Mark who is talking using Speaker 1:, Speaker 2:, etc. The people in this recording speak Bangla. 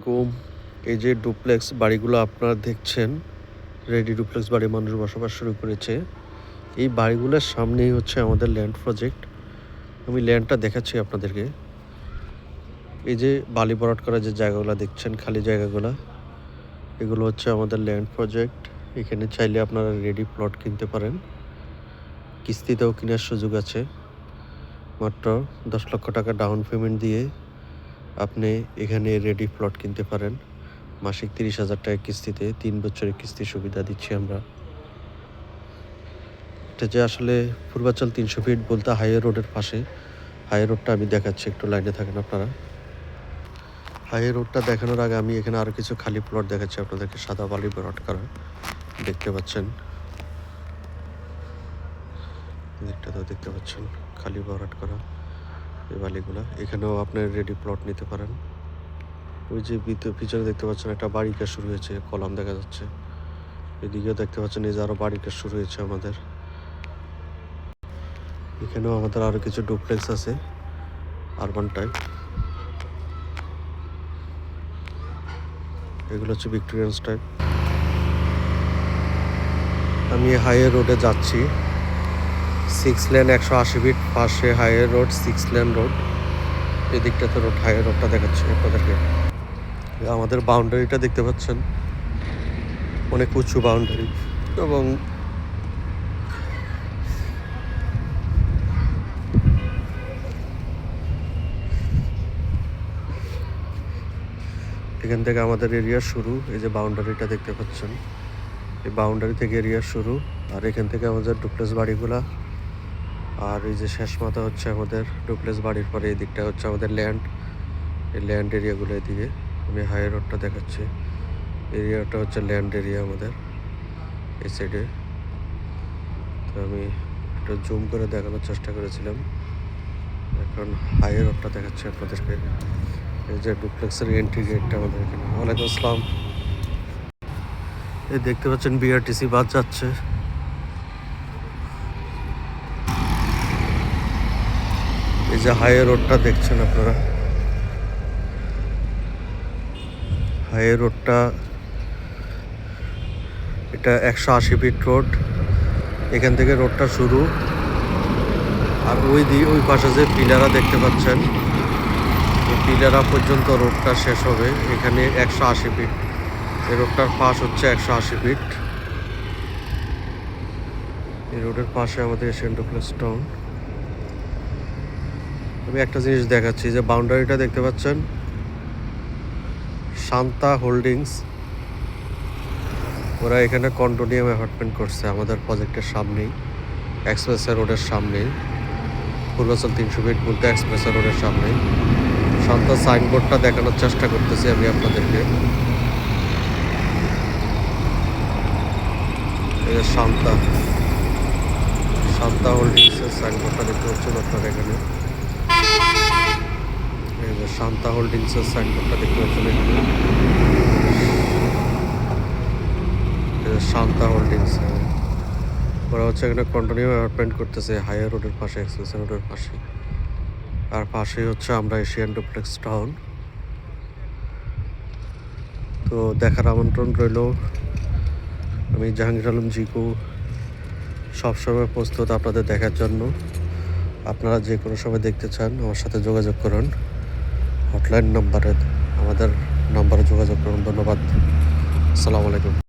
Speaker 1: এরকম এই যে ডুপ্লেক্স বাড়িগুলো আপনারা দেখছেন, রেডি ডুপ্লেক্স বাড়ি মানুষ বসবাস শুরু করেছে। এই বাড়িগুলোর সামনেই হচ্ছে আমাদের ল্যান্ড প্রজেক্ট। আমি ল্যান্ডটা দেখাচ্ছি আপনাদেরকে। এই যে বালি ভরাট করা যে জায়গাগুলো দেখছেন, খালি জায়গাগুলো, এগুলো হচ্ছে আমাদের ল্যান্ড প্রজেক্ট। এখানে চাইলে আপনারা রেডি প্লট কিনতে পারেন। কিস্তিতেও কেনার সুযোগ আছে। মাত্র দশ লক্ষ টাকা ডাউন পেমেন্ট দিয়ে আপনি এখানে রেডি প্লট কিনতে পারেন। মাসিক তিরিশ হাজার টাকা কিস্তিতে তিন বছরের কিস্তির সুবিধা দিচ্ছি আমরা। এটা যে আসলে পূর্বাচল তিনশো ফিট বলতে হাইওয়ে রোডের পাশে। হাইওয়ে রোডটা আমি দেখাচ্ছি, একটু লাইনে থাকেন আপনারা। হাইওয়ে রোডটা দেখানোর আগে আমি এখানে আরও কিছু খালি প্লট দেখাচ্ছি আপনাদেরকে, সাদা বালি ভরাট করা। দেখতে পাচ্ছেন? দেখতে পাচ্ছেন, খালি ভরাট করা। এই বালিগুলা। এখানেও আপনার রেডি প্লট নিতে পারেন। ওই যে পিছনে দেখতে পাচ্ছেন একটা বাড়ি কাজ শুরু হয়েছে, কলাম দেখা যাচ্ছে। এদিকেও দেখতে পাচ্ছেন এই যে আরও বাড়ি কাজ শুরু হয়েছে আমাদের। এখানেও আমাদের আরও কিছু ডুপ্লেক্স আছে আরবান টাইপ এগুলো হচ্ছে ভিক্টোরিয়ান্স টাইপ আমি হাইওয়ে রোডে যাচ্ছি। সিক্স লেন একশো আশি ফিট পাশে highway road six lane road এই দিকটাতে রোড হাইওয়ে রোডটা দেখাচ্ছি আপনাদেরকে। আমাদের বাউন্ডারিটা দেখতে পাচ্ছেন। অনেক উঁচু বাউন্ডারি এবং এখান থেকে আমাদের এরিয়া শুরু। এই যে বাউন্ডারিটা দেখতে পাচ্ছেন। এই বাউন্ডারি থেকে এরিয়া শুরু। আর এখান থেকে আমাদের ডুপ্লেস বাড়িগুলা আর এই যে শেষ মাথা হচ্ছে আমাদের ডুপ্লেস বাড়ির পরে, এই দিকটা হচ্ছে আমাদের ল্যান্ড এই ল্যান্ড এরিয়াগুলো এদিকে। আমি হাই রোডটা দেখাচ্ছি। এরিয়াটা হচ্ছে ল্যান্ড এরিয়া আমাদের, এই সাইডে তো আমি একটু জুম করে দেখানোর চেষ্টা করেছিলাম। এখন হাই রোডটা দেখাচ্ছি আপনাদেরকে। এই যে ডুপ্লেক্সের এন্ট্রি গেটটা আমাদের এখানে। ওয়ালাইকুম আসসালাম। এই দেখতে পাচ্ছেন বিআরটিসি বাস যাচ্ছে এই যে হাইওয়ে রোডটা দেখছেন আপনারা? হাইওয়ে রোডটা, এটা একশো আশি ফিট রোড। এখান থেকে রোডটা শুরু। আর ওই দিয়ে ওই পাশে যে পিলারা দেখতে পাচ্ছেন পিলারা পর্যন্ত রোডটা শেষ হবে। এখানে একশো আশি ফিট। এই রোডটার পাশ হচ্ছে একশো আশি ফিট। এই রোডের পাশে আমাদের ডুপ্লেক্স টাউন। আমি একটা জিনিস দেখাচ্ছি, যে বাউন্ডারিটা দেখতে পাচ্ছেন? শান্তা হোল্ডিংস। ওরা এখানে কন্ডোনিয়াম অ্যাপার্টমেন্ট করছে আমাদের প্রজেক্টের সামনেই এক্সপ্রেসের রোডের সামনেই। পূর্বাচল তিনশো ফিট বলতে এক্সপ্রেসের রোডের সামনেই। শান্তা সাইনবোর্ডটা দেখানোর চেষ্টা করতেছি আমি আপনাদেরকে। শান্তা। শান্তা হোল্ডিংসের সাইনবোর্ডটা দেখতে পাচ্ছেন আপনারা এখানে? শান্তা হোল্ডিংসের সাইনবোর্ডটা দেখতে পাচ্ছেন শান্তা হোল্ডিংস। ওরা হচ্ছে এখানে কন্টিনিউ অ্যাপার্টমেন্ট করতেছে হাইওয়ে রোডের পাশে এক্সপ্রেস রোডের পাশে। আর পাশেই হচ্ছে আমরা এশিয়ান ডুপ্লেক্স টাউন তো দেখার আমন্ত্রণ রইল। আমি জাহাঙ্গীর আলম জিকু, সবসময় প্রস্তুত আপনাদের দেখার জন্য। আপনারা যে কোনো সময় দেখতে চান, আমার সাথে যোগাযোগ করুন। হটলাইন নাম্বারে আমাদের নাম্বারে যোগাযোগ করুন। ধন্যবাদ। আসসালামু আলাইকুম।